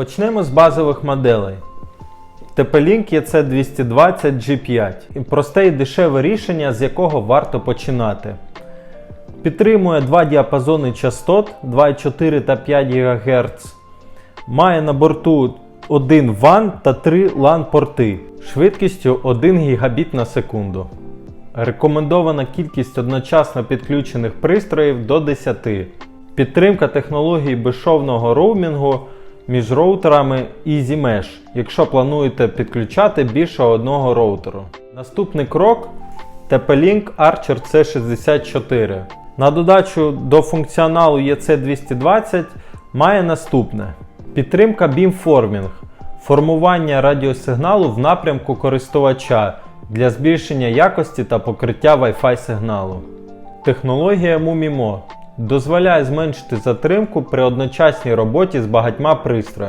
Почнемо з базових моделей. TP-Link EC220 G5 і просте і дешеве рішення, з якого варто починати. Підтримує два діапазони частот 2,4 та 5 ГГц. Має на борту один WAN та 3 LAN порти швидкістю 1 Гбіт на секунду. Рекомендована кількість одночасно підключених пристроїв до 10. Підтримка технології безшовного роумінгу між роутерами EasyMesh, якщо плануєте підключати більше одного роутеру. Наступний крок TP-Link Archer C64. На додачу до функціоналу EC220 має наступне: підтримка beamforming, формування радіосигналу в напрямку користувача для збільшення якості та покриття Wi-Fi сигналу. Технологія MUMIMO дозволяє зменшити затримку при одночасній роботі з багатьма пристроями.